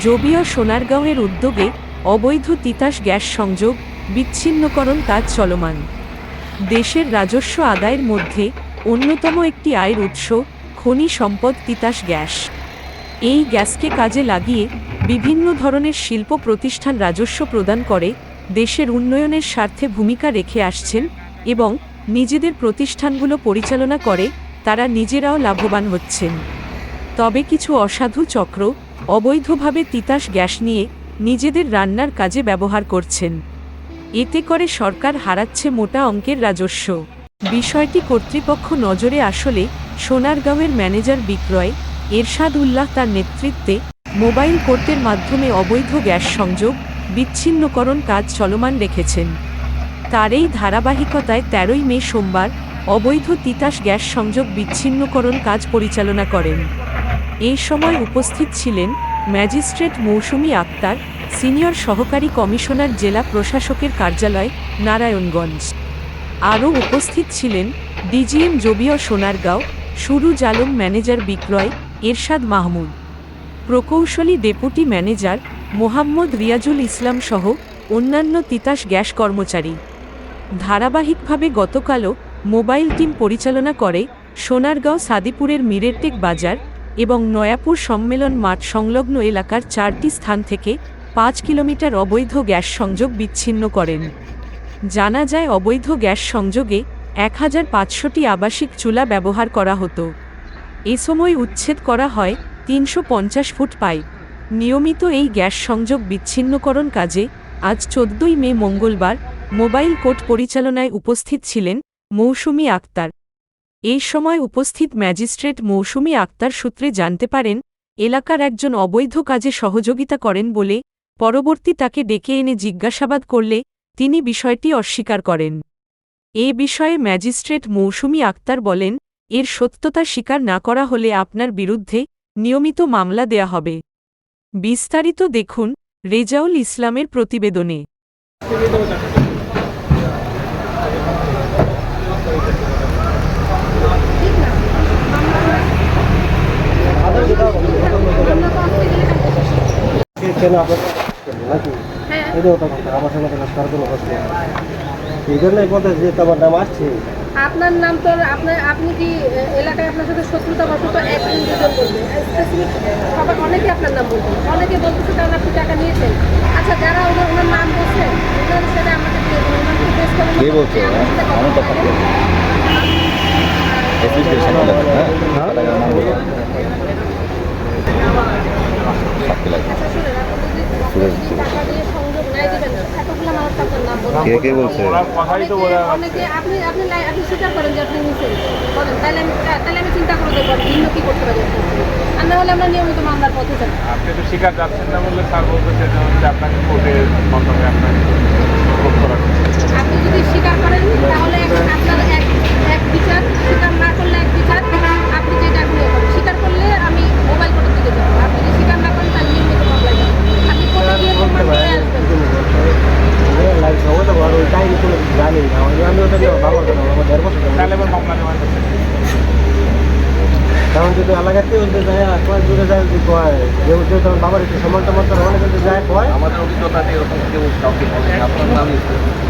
জবিয়া সোনারগাঁওয়ের উদ্যোগে অবৈধ তিতাস গ্যাস সংযোগ বিচ্ছিন্নকরণ কাজ চলমান। দেশের রাজস্ব আদায়ের মধ্যে অন্যতম একটি আয়ের উৎস খনি সম্পদ তিতাস গ্যাস। এই গ্যাসকে কাজে লাগিয়ে বিভিন্ন ধরনের শিল্প প্রতিষ্ঠান রাজস্ব প্রদান করে দেশের উন্নয়নের স্বার্থে ভূমিকা রেখে আসছেন এবং নিজেদের প্রতিষ্ঠানগুলো পরিচালনা করে তারা নিজেরাও লাভবান হচ্ছেন। তবে কিছু অসাধু চক্র অবৈধভাবে তিতাস গ্যাস নিয়ে নিজেদের রান্নার কাজে ব্যবহার করছেন। এতে করে সরকার হারাচ্ছে মোটা অঙ্কের রাজস্ব। বিষয়টি কর্তৃপক্ষ নজরে আসলে সোনারগাঁওয়ের ম্যানেজার বিক্রয় এরশাদ উল্লাহ তার নেতৃত্বে মোবাইল কোর্টের মাধ্যমে অবৈধ গ্যাস সংযোগ, বিচ্ছিন্নকরণ কাজ চলমান রেখেছেন। তার এই ধারাবাহিকতায় তেরোই মে সোমবার অবৈধ তিতাস গ্যাস সংযোগ বিচ্ছিন্নকরণ কাজ পরিচালনা করেন। এই সময় উপস্থিত ছিলেন ম্যাজিস্ট্রেট মৌসুমী আক্তার, সিনিয়র সহকারী কমিশনার জেলা প্রশাসকের কার্যালয়, নারায়ণগঞ্জ। আরও উপস্থিত ছিলেন ডিজিএম জবিও সোনারগাঁও সুরুজ আলম ম্যানেজার বিক্রয়, এরশাদ মাহমুদ। প্রকৌশলী ডেপুটি ম্যানেজার মোহাম্মদ রিয়াজুল ইসলাম সহ অন্যান্য তিতাস গ্যাস কর্মচারী। ধারাবাহিকভাবে গতকালও মোবাইল টিম পরিচালনা করে সোনারগাঁও সাদিপুরের মিরেরটেক বাজার এবং নয়াপুর সম্মেলন মাঠ সংলগ্ন এলাকার চারটি স্থান থেকে পাঁচ কিলোমিটার অবৈধ গ্যাস সংযোগ বিচ্ছিন্ন করেন। জানা যায়, অবৈধ গ্যাস সংযোগে এক হাজার পাঁচশোটি আবাসিক চুলা ব্যবহার করা হতো। এ সময় উচ্ছেদ করা হয় তিনশো পঞ্চাশ ফুট পাইপ। নিয়মিত এই গ্যাস সংযোগ বিচ্ছিন্নকরণ কাজে আজ চোদ্দই মে মঙ্গলবার মোবাইল কোর্ট পরিচালনায় উপস্থিত ছিলেন মৌসুমি আক্তার। এই সময় উপস্থিত ম্যাজিস্ট্রেট মৌসুমী আক্তার সূত্রে জানতে পারেন, এলাকার একজন অবৈধ কাজে সহযোগিতা করেন বলে পরবর্তী তাকে ডেকে এনে জিজ্ঞাসাবাদ করলে তিনি বিষয়টি অস্বীকার করেন। এ বিষয়ে ম্যাজিস্ট্রেট মৌসুমী আক্তার বলেন, এর সত্যতা স্বীকার না করা হলে আপনার বিরুদ্ধে নিয়মিত মামলা দেয়া হবে। বিস্তারিত দেখুন রেজাউল ইসলামের প্রতিবেদনে। কেন আপনার নাকি? হ্যাঁ। তো কথা আমার সঙ্গে তার কোনো প্রশ্ন এই জন্যই বলতে যে তোমার নাম আসছে। আপনার নাম তো আপনার আপনি কি এলাকায় আপনার সাথে শত্রুতা বশত একজন দুজন বলবে? স্পেসিফিক সবার অনেকে আপনার নাম বলবেন অনেকে বলতেছে কারণ আপনি টাকা নিয়েছেন আচ্ছা যারা ওনার ওনার নাম বলছেন ওনার সাথে আমাকে কে বলছে? আমি তো থাকি। এসিস্টের সাথে লাগবে, হ্যাঁ? টাকার নাম বলো। সাতটি লাগবে। আচ্ছা শুনেন আপনি যদি সুরেশ আপনি টাকা দিয়ে সংযোগ নাই দিবেন না এতগুলো মানুষ তো আপনার নাম বলবেন কে কে বলছে? আপনি আপনি আপনি স্বীকার করেন যে আপনি নিছেন তাহলে আমি তাহলে আমি চিন্তা করে দেখব আপনি ভিন্ন কি করতে পারি আপনার জন্য। আর না হলে আমরা নিয়মিত মামলার পথে যাব আপনি তো শিকার যাচ্ছেন না বললে স্যার বলতেছে যে আপনাকে কোর্টের মাধ্যমে আপনাকে ভোগ করার আপনি যদি স্বীকার করেন তাহলে এখন আপনার এক এক বিচার স্বীকার না করলে এক বিচার আপনি যেটা এখন ইয়ে করেন স্বীকার করলে আমি মোবাইল কোর্টের দিকে যাব আপনি যদি স্বীকার না করেন তাহলে নিয়মিত মামলায় যাব আপনি কোর্টে গিয়ে প্রমাণ করে আসবেন লাইফ সবাই তো বড় ওই টাইম কোনো কিছু জানি না আমি- আমি ওটা নিয়ে ভালো কথা আমার দেড় বছর ধরে। তাহলে এবার মামলা নেওয়া যাচ্ছে কারণ যদি এলাকাতে ওদের যায় কয় দূরে যায় যদি কয় যে যেহেতু তখন বাবার একটু সমান টমান অনেক যায়, কয়? আমাদের অভিজ্ঞতা এরকম আপনার নামই